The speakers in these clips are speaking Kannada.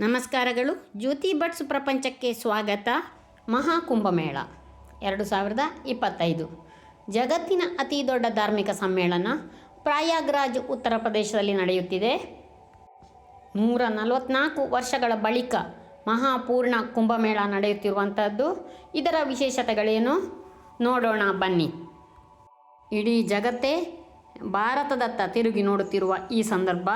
ನಮಸ್ಕಾರಗಳು. ಜ್ಯೋತಿ ಬಟ್ಸ್ ಪ್ರಪಂಚಕ್ಕೆ ಸ್ವಾಗತ. ಮಹಾಕುಂಭಮೇಳ ಎರಡು ಸಾವಿರದ ಇಪ್ಪತ್ತೈದು. ಜಗತ್ತಿನ ಅತಿ ದೊಡ್ಡ ಧಾರ್ಮಿಕ ಸಮ್ಮೇಳನ ಪ್ರಯಾಗ್ರಾಜ್ ಉತ್ತರ ಪ್ರದೇಶದಲ್ಲಿ ನಡೆಯುತ್ತಿದೆ. ನೂರ ನಲವತ್ನಾಲ್ಕು ವರ್ಷಗಳ ಬಳಿಕ ಮಹಾಪೂರ್ಣ ಕುಂಭಮೇಳ ನಡೆಯುತ್ತಿರುವಂಥದ್ದು ಇದರ ವಿಶೇಷತೆಗಳೇನು? ನೋಡೋಣ, ಬನ್ನಿ. ಇಡೀ ಜಗತ್ತೇ ಭಾರತದತ್ತ ತಿರುಗಿ ನೋಡುತ್ತಿರುವ ಈ ಸಂದರ್ಭ.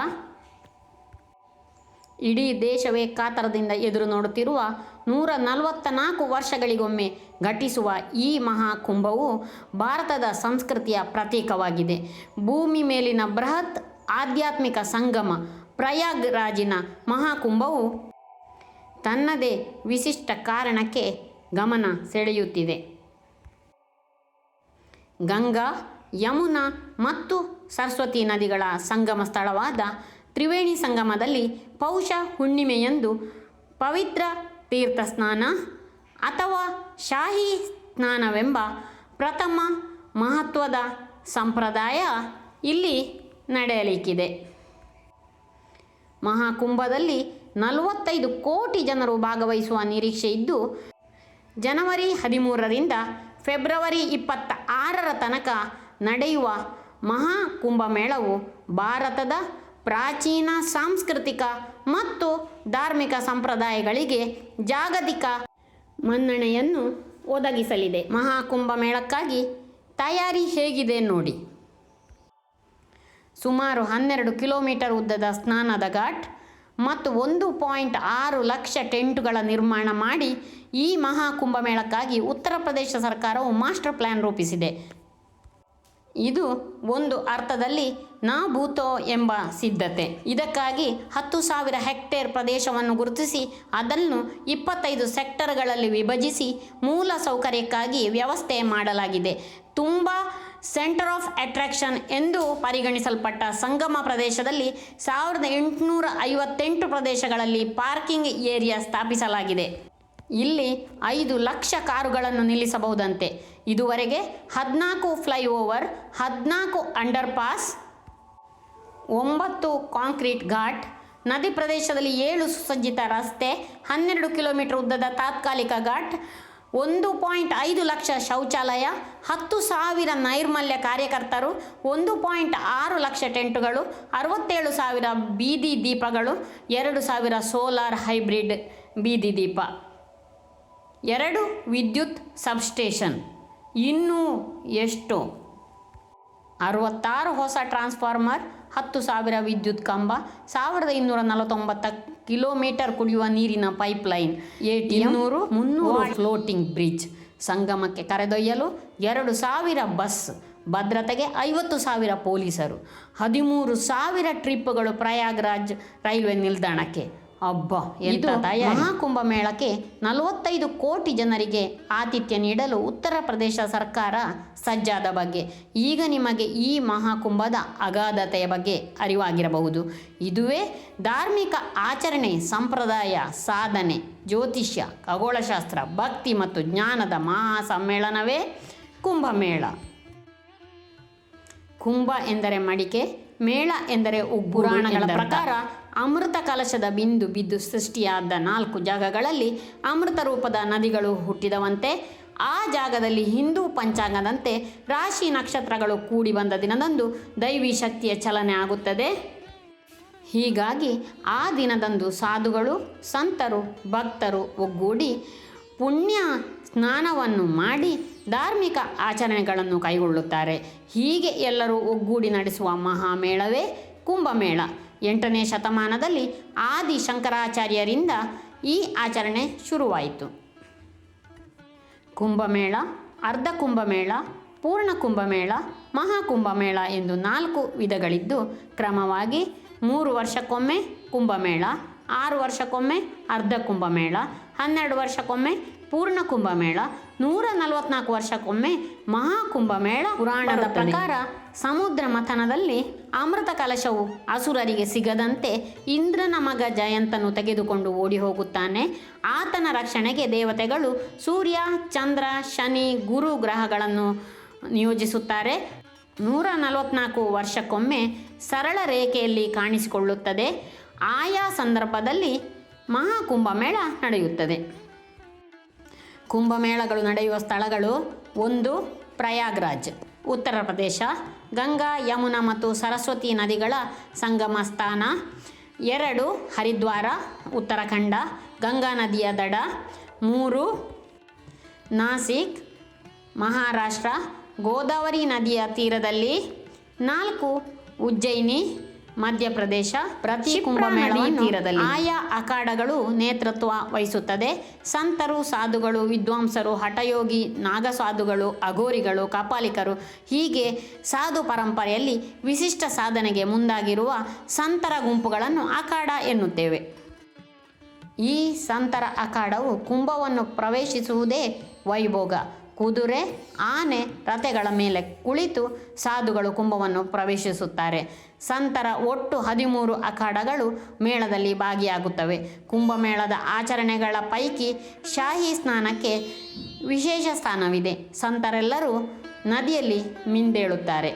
ಇಡೀ ದೇಶವೇ ಕಾತರದಿಂದ ಎದುರು ನೋಡುತ್ತಿರುವ ನೂರ ನಲವತ್ತ ನಾಲ್ಕು ವರ್ಷಗಳಿಗೊಮ್ಮೆ ಘಟಿಸುವ ಈ ಮಹಾಕುಂಭವು ಭಾರತದ ಸಂಸ್ಕೃತಿಯ ಪ್ರತೀಕವಾಗಿದೆ. ಭೂಮಿ ಮೇಲಿನ ಬೃಹತ್ ಆಧ್ಯಾತ್ಮಿಕ ಸಂಗಮ ಪ್ರಯಾಗ್ರಾಜಿನ ಮಹಾಕುಂಭವು ತನ್ನದೇ ವಿಶಿಷ್ಟ ಕಾರಣಕ್ಕೆ ಗಮನ ಸೆಳೆಯುತ್ತಿದೆ. ಗಂಗಾ, ಯಮುನಾ ಮತ್ತು ಸರಸ್ವತಿ ನದಿಗಳ ಸಂಗಮ ಸ್ಥಳವಾದ ತ್ರಿವೇಣಿ ಸಂಗಮದಲ್ಲಿ ಪೌಷ ಹುಣ್ಣಿಮೆಯಂದು ಪವಿತ್ರ ತೀರ್ಥ ಸ್ನಾನ ಅಥವಾ ಶಾಹಿ ಸ್ನಾನವೆಂಬ ಪ್ರಥಮ ಮಹತ್ವದ ಸಂಪ್ರದಾಯ ಇಲ್ಲಿ ನಡೆಯಲಿಕ್ಕಿದೆ. ಮಹಾಕುಂಭದಲ್ಲಿ ನಲವತ್ತೈದು ಕೋಟಿ ಜನರು ಭಾಗವಹಿಸುವ ನಿರೀಕ್ಷೆ ಇದ್ದು, ಜನವರಿ ಹದಿಮೂರರಿಂದ ಫೆಬ್ರವರಿ ಇಪ್ಪತ್ತ ಆರರ ತನಕ ನಡೆಯುವ ಮಹಾಕುಂಭಮೇಳವು ಭಾರತದ ಪ್ರಾಚೀನ ಸಾಂಸ್ಕೃತಿಕ ಮತ್ತು ಧಾರ್ಮಿಕ ಸಂಪ್ರದಾಯಗಳಿಗೆ ಜಾಗತಿಕ ಮನ್ನಣೆಯನ್ನು ಒದಗಿಸಲಿದೆ. ಮಹಾಕುಂಭಮೇಳಕ್ಕಾಗಿ ತಯಾರಿ ಹೇಗಿದೆ ನೋಡಿ. ಸುಮಾರು ಹನ್ನೆರಡು ಕಿಲೋಮೀಟರ್ ಉದ್ದದ ಸ್ನಾನದ ಘಾಟ್ ಮತ್ತು ಒಂದು ಪಾಯಿಂಟ್ ಆರು ಲಕ್ಷ ಟೆಂಟುಗಳ ನಿರ್ಮಾಣ ಮಾಡಿ ಈ ಮಹಾಕುಂಭ ಮೇಳಕ್ಕಾಗಿ ಉತ್ತರ ಪ್ರದೇಶ ಸರ್ಕಾರವು ಮಾಸ್ಟರ್ ಪ್ಲ್ಯಾನ್ ರೂಪಿಸಿದೆ. ಇದು ಒಂದು ಅರ್ಥದಲ್ಲಿ ನಾ ಭೂತೋ ಎಂಬ ಸಿದ್ಧತೆ. ಇದಕ್ಕಾಗಿ ಹತ್ತು ಸಾವಿರ ಹೆಕ್ಟೇರ್ ಪ್ರದೇಶವನ್ನು ಗುರುತಿಸಿ, ಅದನ್ನು ಇಪ್ಪತ್ತೈದು ಸೆಕ್ಟರ್ಗಳಲ್ಲಿ ವಿಭಜಿಸಿ ಮೂಲ ಸೌಕರ್ಯಕ್ಕಾಗಿ ವ್ಯವಸ್ಥೆ ಮಾಡಲಾಗಿದೆ. ತುಂಬ ಸೆಂಟರ್ ಆಫ್ ಅಟ್ರಾಕ್ಷನ್ ಎಂದು ಪರಿಗಣಿಸಲ್ಪಟ್ಟ ಸಂಗಮ ಪ್ರದೇಶದಲ್ಲಿ ಸಾವಿರದ ಎಂಟುನೂರ ಐವತ್ತೆಂಟು ಪ್ರದೇಶಗಳಲ್ಲಿ ಪಾರ್ಕಿಂಗ್ ಏರಿಯಾ ಸ್ಥಾಪಿಸಲಾಗಿದೆ. ಇಲ್ಲಿ ಐದು ಲಕ್ಷ ಕಾರುಗಳನ್ನು ನಿಲ್ಲಿಸಬಹುದಂತೆ. ಇದುವರೆಗೆ ಹದಿನಾಲ್ಕು ಫ್ಲೈಓವರ್, ಹದಿನಾಲ್ಕು ಅಂಡರ್ ಪಾಸ್ ಒಂಬತ್ತು ಕಾಂಕ್ರೀಟ್ ಘಾಟ್, ನದಿ ಪ್ರದೇಶದಲ್ಲಿ ಏಳು ಸುಸಜ್ಜಿತ ರಸ್ತೆ, ಹನ್ನೆರಡು ಕಿಲೋಮೀಟರ್ ಉದ್ದದ ತಾತ್ಕಾಲಿಕ ಘಾಟ್, ಒಂದು ಪಾಯಿಂಟ್ ಐದು ಲಕ್ಷ ಶೌಚಾಲಯ, ಹತ್ತು ಸಾವಿರ ನೈರ್ಮಲ್ಯ ಕಾರ್ಯಕರ್ತರು, ಒಂದು ಪಾಯಿಂಟ್ ಆರು ಲಕ್ಷ ಟೆಂಟುಗಳು, ಅರವತ್ತೇಳು ಸಾವಿರ ಬೀದಿ ದೀಪಗಳು, ಎರಡು ಸಾವಿರ ಸೋಲಾರ್ ಹೈಬ್ರಿಡ್ ಬೀದಿ ದೀಪ. ಎರಡು ವಿದ್ಯುತ್ ಸಬ್ಸ್ಟೇಷನ್. ಇನ್ನೂ ಎಷ್ಟು? ಅರವತ್ತಾರು ಹೊಸ ಟ್ರಾನ್ಸ್ಫಾರ್ಮರ್ ಹತ್ತು ಸಾವಿರ ವಿದ್ಯುತ್ ಕಂಬ ಸಾವಿರದ ಇನ್ನೂರ ನಲವತ್ತೊಂಬತ್ತ ಕಿಲೋಮೀಟರ್ ಕುಡಿಯುವ ನೀರಿನ ಪೈಪ್ಲೈನ್ ಏಟಿ ನೂರು ಮುನ್ನೂರು ಫ್ಲೋಟಿಂಗ್ ಬ್ರಿಡ್ಜ್ ಸಂಗಮಕ್ಕೆ ಕರೆದೊಯ್ಯಲು ಎರಡು ಸಾವಿರ ಬಸ್ ಭದ್ರತೆಗೆ ಐವತ್ತು ಸಾವಿರ ಪೊಲೀಸರು ಹದಿಮೂರು ಸಾವಿರ ಟ್ರಿಪ್ಗಳು ಪ್ರಯಾಗ್ರಾಜ್ ರೈಲ್ವೆ ನಿಲ್ದಾಣಕ್ಕೆ. ಅಬ್ಬ ಇದು ಮಹಾಕುಂಭ ಮೇಳಕ್ಕೆ ನಲವತ್ತೈದು ಕೋಟಿ ಜನರಿಗೆ ಆತಿಥ್ಯ ನೀಡಲು ಉತ್ತರ ಪ್ರದೇಶ ಸರ್ಕಾರ ಸಜ್ಜಾದ ಬಗ್ಗೆ. ಈಗ ನಿಮಗೆ ಈ ಮಹಾಕುಂಭದ ಅಗಾಧತೆಯ ಬಗ್ಗೆ ಅರಿವಾಗಿರಬಹುದು. ಇದುವೇ ಧಾರ್ಮಿಕ ಆಚರಣೆ ಸಂಪ್ರದಾಯ ಸಾಧನೆ ಜ್ಯೋತಿಷ್ಯ ಖಗೋಳಶಾಸ್ತ್ರ ಭಕ್ತಿ ಮತ್ತು ಜ್ಞಾನದ ಮಹಾ ಸಮ್ಮೇಳನವೇ ಕುಂಭಮೇಳ. ಕುಂಭ ಎಂದರೆ ಮಡಿಕೆ ಮೇಳ ಎಂದರೆ ಪುರಾಣಗಳ ಪ್ರಕಾರ ಅಮೃತ ಕಲಶದ ಬಿಂದು ಬಿದ್ದು ಸೃಷ್ಟಿಯಾದ ನಾಲ್ಕು ಜಾಗಗಳಲ್ಲಿ ಅಮೃತ ರೂಪದ ನದಿಗಳು ಹುಟ್ಟಿದವಂತೆ, ಆ ಜಾಗದಲ್ಲಿ ಹಿಂದೂ ಪಂಚಾಂಗದಂತೆ ರಾಶಿ ನಕ್ಷತ್ರಗಳು ಕೂಡಿ ಬಂದ ದಿನದಂದು ದೈವಿ ಶಕ್ತಿಯ ಚಲನೆ ಆಗುತ್ತದೆ. ಹೀಗಾಗಿ ಆ ದಿನದಂದು ಸಾಧುಗಳು, ಸಂತರು, ಭಕ್ತರು ಒಗ್ಗೂಡಿ ಪುಣ್ಯ ಸ್ನಾನವನ್ನು ಮಾಡಿ ಧಾರ್ಮಿಕ ಆಚರಣೆಗಳನ್ನು ಕೈಗೊಳ್ಳುತ್ತಾರೆ. ಹೀಗೆ ಎಲ್ಲರೂ ಒಗ್ಗೂಡಿ ನಡೆಸುವ ಮಹಾಮೇಳವೇ ಕುಂಭಮೇಳ. ಎಂಟನೇ ಶತಮಾನದಲ್ಲಿ ಆದಿ ಶಂಕರಾಚಾರ್ಯರಿಂದ ಈ ಆಚರಣೆ ಶುರುವಾಯಿತು. ಕುಂಭಮೇಳ, ಅರ್ಧ ಕುಂಭಮೇಳ, ಪೂರ್ಣ ಕುಂಭಮೇಳ ಮಹಾಕುಂಭಮೇಳ ಎಂದು ನಾಲ್ಕು ವಿಧಗಳಿದ್ದು, ಕ್ರಮವಾಗಿ ಮೂರು ವರ್ಷಕ್ಕೊಮ್ಮೆ ಕುಂಭಮೇಳ, ಆರು ವರ್ಷಕ್ಕೊಮ್ಮೆ ಅರ್ಧ ಕುಂಭಮೇಳ, ಹನ್ನೆರಡು ವರ್ಷಕ್ಕೊಮ್ಮೆ ಪೂರ್ಣ ಕುಂಭಮೇಳ. ನೂರ ನಲವತ್ನಾಲ್ಕು ವರ್ಷಕ್ಕೊಮ್ಮೆ ಮಹಾಕುಂಭಮೇಳ. ಪುರಾಣದ ಪ್ರಕಾರ ಸಮುದ್ರ ಮಥನದಲ್ಲಿ ಅಮೃತ ಕಲಶವು ಅಸುರರಿಗೆ ಸಿಗದಂತೆ ಇಂದ್ರನ ಮಗ ಜಯಂತನು ತೆಗೆದುಕೊಂಡು ಓಡಿ ಹೋಗುತ್ತಾನೆ. ಆತನ ರಕ್ಷಣೆಗೆ ದೇವತೆಗಳು ಸೂರ್ಯ ಚಂದ್ರ ಶನಿ ಗುರು ಗ್ರಹಗಳನ್ನು ನಿಯೋಜಿಸುತ್ತಾರೆ. ನೂರ ನಲವತ್ನಾಲ್ಕು ವರ್ಷಕ್ಕೊಮ್ಮೆ ಸರಳ ರೇಖೆಯಲ್ಲಿ ಕಾಣಿಸಿಕೊಳ್ಳುತ್ತದೆ. ಆಯಾ ಸಂದರ್ಭದಲ್ಲಿ ಮಹಾಕುಂಭಮೇಳ ನಡೆಯುತ್ತದೆ. ಕುಂಭಮೇಳಗಳು ನಡೆಯುವ ಸ್ಥಳಗಳು ಒಂದು ಪ್ರಯಾಗ್ರಾಜ್, ಉತ್ತರ ಪ್ರದೇಶ, ಗಂಗಾ, ಯಮುನಾ ಮತ್ತು ಸರಸ್ವತಿ ನದಿಗಳ ಸಂಗಮ ಸ್ಥಾನ. ಎರಡು, ಹರಿದ್ವಾರ, ಉತ್ತರಾಖಂಡ, ಗಂಗಾ ನದಿಯ ದಡ. ಮೂರು, ನಾಸಿಕ್, ಮಹಾರಾಷ್ಟ್ರ, ಗೋದಾವರಿ ನದಿಯ ತೀರದಲ್ಲಿ. ನಾಲ್ಕು, ಉಜ್ಜಯಿನಿ ಮಧ್ಯಪ್ರದೇಶ ಪ್ರತಿ ಕುಂಭಮೇಳ ತೀರದಲ್ಲಿ. ಆಯಾ ಅಖಾಡಗಳು ನೇತೃತ್ವ ವಹಿಸುತ್ತದೆ. ಸಂತರು ಸಾಧುಗಳು ವಿದ್ವಾಂಸರು ಹಠಯೋಗಿ ನಾಗಸಾಧುಗಳು ಅಘೋರಿಗಳು ಕಪಾಲಿಕರು ಹೀಗೆ ಸಾಧು ಪರಂಪರೆಯಲ್ಲಿ ವಿಶಿಷ್ಟ ಸಾಧನೆಗೆ ಮುಂದಾಗಿರುವ ಸಂತರ ಗುಂಪುಗಳನ್ನು ಅಖಾಡ ಎನ್ನುತ್ತೇವೆ. ಈ ಸಂತರ ಅಖಾಡವು ಕುಂಭವನ್ನು ಪ್ರವೇಶಿಸುವುದೇ ವೈಭೋಗ. ಕುದುರೆ, ಆನೆ ರಥೆಗಳ ಮೇಲೆ ಕುಳಿತು ಸಾಧುಗಳು ಕುಂಭವನ್ನು ಪ್ರವೇಶಿಸುತ್ತಾರೆ. ಸಂತರ ಒಟ್ಟು ಹದಿಮೂರು ಅಖಾಡಗಳು ಮೇಳದಲ್ಲಿ ಭಾಗಿಯಾಗುತ್ತವೆ. ಕುಂಭಮೇಳದ ಆಚರಣೆಗಳ ಪೈಕಿ ಶಾಹಿ ಸ್ನಾನಕ್ಕೆ ವಿಶೇಷ ಸ್ಥಾನವಿದೆ. ಸಂತರೆಲ್ಲರೂ ನದಿಯಲ್ಲಿ ಮಿಂದೇಳುತ್ತಾರೆ.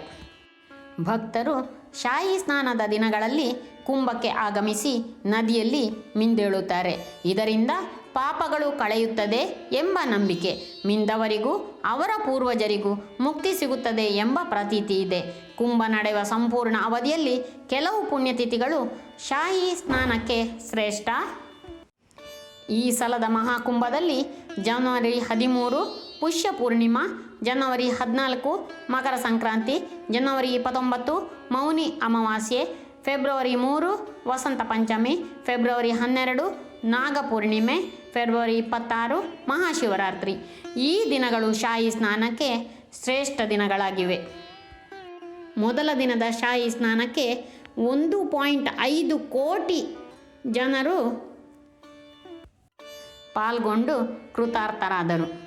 ಭಕ್ತರು ಶಾಹಿ ಸ್ನಾನದ ದಿನಗಳಲ್ಲಿ ಕುಂಭಕ್ಕೆ ಆಗಮಿಸಿ ನದಿಯಲ್ಲಿ ಮಿಂದೇಳುತ್ತಾರೆ. ಇದರಿಂದ ಪಾಪಗಳು ಕಳೆಯುತ್ತದೆ ಎಂಬ ನಂಬಿಕೆ. ಮಿಂದವರಿಗೂ, ಅವರ ಪೂರ್ವಜರಿಗೂ ಮುಕ್ತಿ ಸಿಗುತ್ತದೆ ಎಂಬ ಪ್ರತೀತಿ ಇದೆ. ಕುಂಭ ನಡೆಯುವ ಸಂಪೂರ್ಣ ಅವಧಿಯಲ್ಲಿ ಕೆಲವು ಪುಣ್ಯತಿಥಿಗಳು ಶಾಹಿ ಸ್ನಾನಕ್ಕೆ ಶ್ರೇಷ್ಠ. ಈ ಸಲದ ಮಹಾಕುಂಭದಲ್ಲಿ ಜನವರಿ ಹದಿಮೂರು, ಪುಷ್ಯ ಪೂರ್ಣಿಮಾ, ಜನವರಿ ಹದಿನಾಲ್ಕು, ಮಕರ ಸಂಕ್ರಾಂತಿ, ಜನವರಿ ಇಪ್ಪತ್ತೊಂಬತ್ತು, ಮೌನಿ ಅಮಾವಾಸ್ಯೆ, ಫೆಬ್ರವರಿ ಮೂರು, ವಸಂತ ಪಂಚಮಿ, ಫೆಬ್ರವರಿ ಹನ್ನೆರಡು ನಾಗಪೂರ್ಣಿಮೆ, ಫೆಬ್ರವರಿ ಇಪ್ಪತ್ತಾರು, ಮಹಾಶಿವರಾತ್ರಿ. ಈ ದಿನಗಳು ಶಾಹಿ ಸ್ನಾನಕ್ಕೆ ಶ್ರೇಷ್ಠ ದಿನಗಳಾಗಿವೆ. ಮೊದಲ ದಿನದ ಶಾಹಿ ಸ್ನಾನಕ್ಕೆ ಒಂದು ಪಾಯಿಂಟ್ ಐದು ಕೋಟಿ ಜನರು ಪಾಲ್ಗೊಂಡು ಕೃತಾರ್ಥರಾದರು.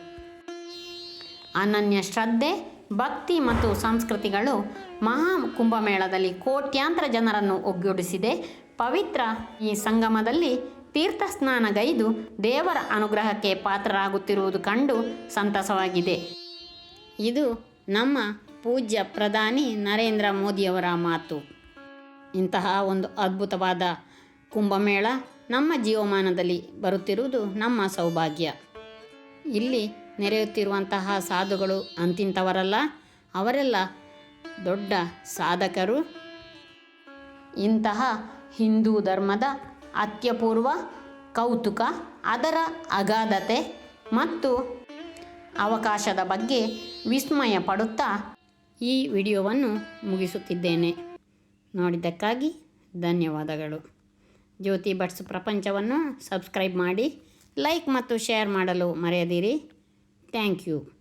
ಅನನ್ಯ ಶ್ರದ್ಧೆ, ಭಕ್ತಿ ಮತ್ತು ಸಂಸ್ಕೃತಿಗಳು ಮಹಾ ಕುಂಭಮೇಳದಲ್ಲಿ ಕೋಟ್ಯಾಂತರ ಜನರನ್ನು ಒಗ್ಗೂಡಿಸಿದೆ. ಪವಿತ್ರ ಈ ಸಂಗಮದಲ್ಲಿ ತೀರ್ಥ ಸ್ನಾನಗೈದು ದೇವರ ಅನುಗ್ರಹಕ್ಕೆ ಪಾತ್ರರಾಗುತ್ತಿರುವುದು ಕಂಡು ಸಂತಸವಾಗಿದೆ. ಇದು ನಮ್ಮ ಪೂಜ್ಯ ಪ್ರಧಾನಿ ನರೇಂದ್ರ ಮೋದಿಯವರ ಮಾತು. ಇಂತಹ ಒಂದು ಅದ್ಭುತವಾದ ಕುಂಭಮೇಳ ನಮ್ಮ ಜೀವಮಾನದಲ್ಲಿ ಬರುತ್ತಿರುವುದು ನಮ್ಮ ಸೌಭಾಗ್ಯ. ಇಲ್ಲಿ ನೆರೆಯುತ್ತಿರುವಂತಹ ಸಾಧುಗಳು ಅಂತಿಂಥವರಲ್ಲ, ಅವರೆಲ್ಲ ದೊಡ್ಡ ಸಾಧಕರು. ಇಂತಹ ಹಿಂದೂ ಧರ್ಮದ ಅತ್ಯಪೂರ್ವ, ಕೌತುಕ, ಅದರ ಅಗಾಧತೆ ಮತ್ತು ಅವಕಾಶದ ಬಗ್ಗೆ ವಿಸ್ಮಯ ಪಡುತ್ತಾ ಈ ವಿಡಿಯೋವನ್ನು ಮುಗಿಸುತ್ತಿದ್ದೇನೆ. ನೋಡಿದ್ದಕ್ಕಾಗಿ ಧನ್ಯವಾದಗಳು. ಜ್ಯೋತಿ ಭಟ್ಸ್ ಪ್ರಪಂಚವನ್ನು ಸಬ್ಸ್ಕ್ರೈಬ್ ಮಾಡಿ, ಲೈಕ್ ಮತ್ತು ಶೇರ್ ಮಾಡಲು ಮರೆಯದಿರಿ. Thank you.